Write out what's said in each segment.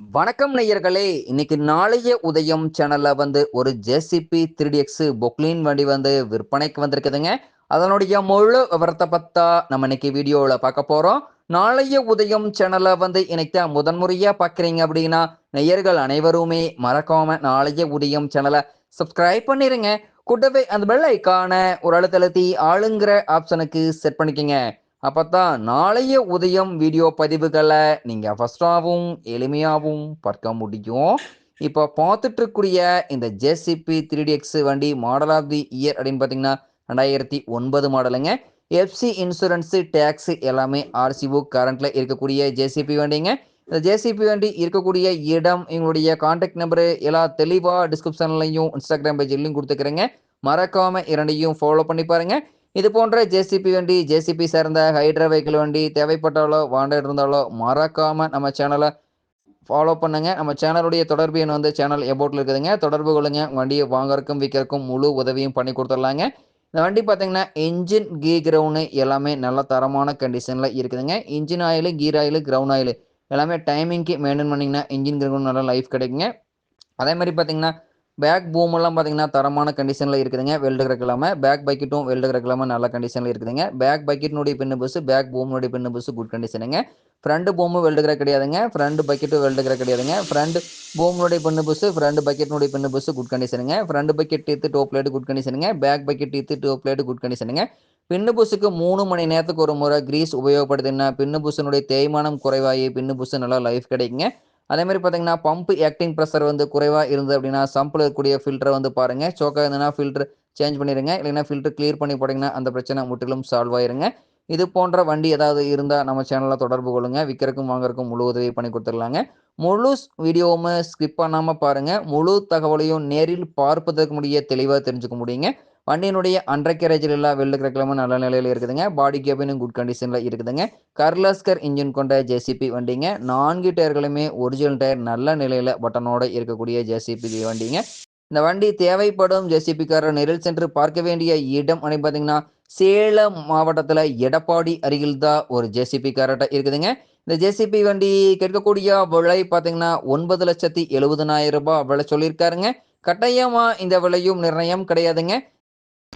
வணக்கம் நேயர்களே. இன்னைக்கு நாளைய உதயம் சேனல்ல வந்து ஒரு ஜேசிபி த்ரீ எக்ஸ் பொக்லின் வண்டி வந்து விற்பனைக்கு வந்திருக்குதுங்க. அதனுடைய முழு விவரத்தை பத்தா நம்ம இன்னைக்கு வீடியோவில் பார்க்க போறோம். நாளைய உதயம் சேனலை வந்து இணைத்த முதன்முறையா பார்க்குறீங்க அப்படின்னா நேயர்கள் அனைவருமே மறக்காம நாளைய உதயம் சேனலை சப்ஸ்கிரைப் பண்ணிருங்க. கூட்டவே அந்த பெல் ஐக்கான ஒரு அழுத்தழுத்தி ஆளுங்கிற ஆப்ஷனுக்கு செட் பண்ணிக்கோங்க. அப்பதான் நாளைய உதயம் வீடியோ பதிவுகளை நீங்க ஃபர்ஸ்டாகவும் எளிமையாகவும் பார்க்க முடியும். இப்போ பார்த்துட்டு இருக்கக்கூடிய இந்த ஜேசிபி த்ரீ எக்ஸ் வண்டி மாடல் ஆஃப் தி இயர் அப்படின்னு பார்த்தீங்கன்னா ரெண்டாயிரத்தி ஒன்பது மாடலுங்க. எஃப்சி இன்சூரன்ஸு டேக்ஸு எல்லாமே ஆர்சிபு கரண்ட்ல இருக்கக்கூடிய ஜேசிபி வண்டிங்க. இந்த ஜேசிபி வண்டி இருக்கக்கூடிய இடம் எங்களுடைய கான்டாக்ட் நம்பரு எல்லா தெளிவாக டிஸ்கிரிப்ஷன்லையும் இன்ஸ்டாகிராம் பேஜ்லையும் கொடுத்துக்கிறேங்க. மறக்காம இரண்டையும் ஃபாலோ பண்ணி பாருங்கள் இது போன்ற ஜேசிபி வண்டி ஜேசிபி சார்ந்த ஹைட்ரா வெஹிக்கிள் வண்டி தேவைப்பட்டாலோ வாண்டட் இருந்தாலோ மறக்காம நம்ம சேனலை ஃபாலோ பண்ணுங்க. நம்ம சேனலுடைய தொடர்பு எண் வந்து சேனல் எபோட்டில் இருக்குதுங்க. தொடர்பு கொள்ளுங்க. வண்டியை வாங்கறக்கும் விற்கிறக்கும் முழு உதவியும் பண்ணி கொடுத்துடலாங்க. இந்த வண்டி பார்த்தீங்கன்னா இன்ஜின் கீ கிரவுண்டு எல்லாமே நல்ல தரமான கண்டிஷனில் இருக்குதுங்க. Engine oil gear oil ground oil எல்லாமே டைமிங்க்கு மெயின்டைன் பண்ணிங்கன்னா இன்ஜின் கிரவுண்ட் நல்லா லைஃப் கிடைக்குங்க. அதே மாதிரி பார்த்தீங்கன்னா பேக் பூமெல்லாம் பார்த்தீங்கன்னா தரமான கண்டிஷனில் இருக்குதுங்க. வெல்டு கிடக்கலாம பேக் பக்கெட்டும் வெல்டு கிடக்கலாம நல்ல கண்டிஷனில் இருக்குதுங்க. பேக் பக்கெட்னுடைய பின்னு பஸ்ஸு பேக் பூமுடைய பின்னு பஸ்ஸு குட் கண்டிஷனுங்க ஃப்ரண்ட் பூமும் வெல்டு கிடக்க கிடையாதுங்க. ஃப்ரண்ட் பக்கெட்டும் வெல்டு கிடக்க கிடையாதுங்க. ஃப்ரண்ட் பூமுடைய பின்னு பஸ்ஸு ஃப்ரண்ட் பக்கெட்னுடைய pin bush good கண்டிஷனுங்க front bucket teeth top plate good கண்டிஷனுங்க back bucket teeth top plate good கண்டிஷனுங்க pin புஸுக்கு மூணு மணி நேரத்துக்கு ஒரு முறை கிரீஸ் உபயோகப்படுதுன்னா பின்னு புஸ்ஸுனுடைய தேய்மானம் குறைவாகி பின்னு புஸ்ஸு நல்லா லைஃப் கிடைக்குங்க. அதே மாதிரி பார்த்தீங்கன்னா பம்ப் ஆக்டிங் ப்ரெஷர் வந்து குறைவாக இருந்தது அப்படின்னா சம்பில் இருக்கக்கூடிய ஃபில்டரை வந்து பாருங்கள் சோக்கா இருந்ததுன்னா ஃபில்டர் சேஞ்ச் பண்ணிடுங்க இல்லைன்னா ஃபில்டர் கிளியர் பண்ணி போட்டிங்கன்னா அந்த பிரச்சனை முற்றிலும் சால்வ் ஆயிருங்க. இது போன்ற வண்டி ஏதாவது இருந்தால் நம்ம சேனலில் தொடர்பு கொள்ளுங்க. விற்கிறக்கும் வாங்குறதுக்கும் முழு உதவி பண்ணி கொடுத்துடலாங்க. முழு வீடியோவும் ஸ்கிப் பண்ணாமல் பாருங்கள் முழு தகவலையும் நேரில் பார்ப்பதற்கு முடிய தெளிவாக தெரிஞ்சுக்க முடியுங்க. வண்டியினுடைய அண்டர் கேரேஜில் எல்லா வெள்ளு கிழமை நல்ல நிலையில் இருக்குதுங்க. பாடி கேபினும் குட் கண்டிஷனில் இருக்குதுங்க. கர்லாஸ்கர் இன்ஜின் கொண்ட ஜேசிபி வண்டிங்க. நான்கு டயர்களுமே ஒரிஜினல் டயர் நல்ல நிலையில் பட்டனோடு இருக்கக்கூடிய ஜேசிபி வண்டிங்க. இந்த வண்டி தேவைப்படும் ஜேசிபிக்காரர் நேரில் சென்று பார்க்க வேண்டிய இடம் அப்படின்னு பார்த்தீங்கன்னா சேலம் மாவட்டத்தில் எடப்பாடி அருகில் தான் ஒரு ஜேசிபி காரட்ட இருக்குதுங்க. இந்த ஜேசிபி வண்டி கேட்கக்கூடிய விலை பார்த்தீங்கன்னா ஒன்பது லட்சத்தி எழுபதனாயிரம் ரூபாய் விலை சொல்லியிருக்காருங்க. கட்டாயமாக இந்த விலையும் நிர்ணயம் கிடையாதுங்க.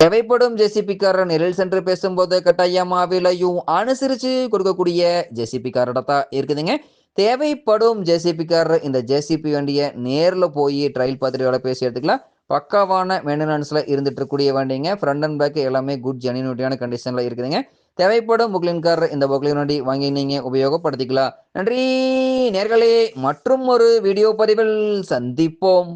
தேவைப்படும் ஜேசிபிக்காரர் நிழல் சென்று பேசும்போது கட்டாயமா விலையும் அனுசரித்து கொடுக்கக்கூடிய ஜேசிபிக்காரட தான் இருக்குதுங்க. தேவைப்படும் ஜேசிபிக்காரர் இந்த ஜேசிபி வண்டியை நேரில் போய் ட்ரையல் பார்த்துட்டு வேலை பேசி எடுத்துக்கலாம். பக்காவான மெயின்டெனன்ஸில் இருந்துட்டு இருக்கக்கூடிய வண்டிங்க. ஃப்ரண்ட் அண்ட் பேக் எல்லாமே குட் ஜெனினிட்டியான கண்டிஷனில் இருக்குதுங்க. தேவைப்படும் புக்லின் கார் இந்த புக்லின் வண்டி வாங்கி நீங்கள் உபயோகப்படுத்திக்கலாம். நன்றி நேர்களே. மற்றும் ஒரு வீடியோ பதிவில் சந்திப்போம்.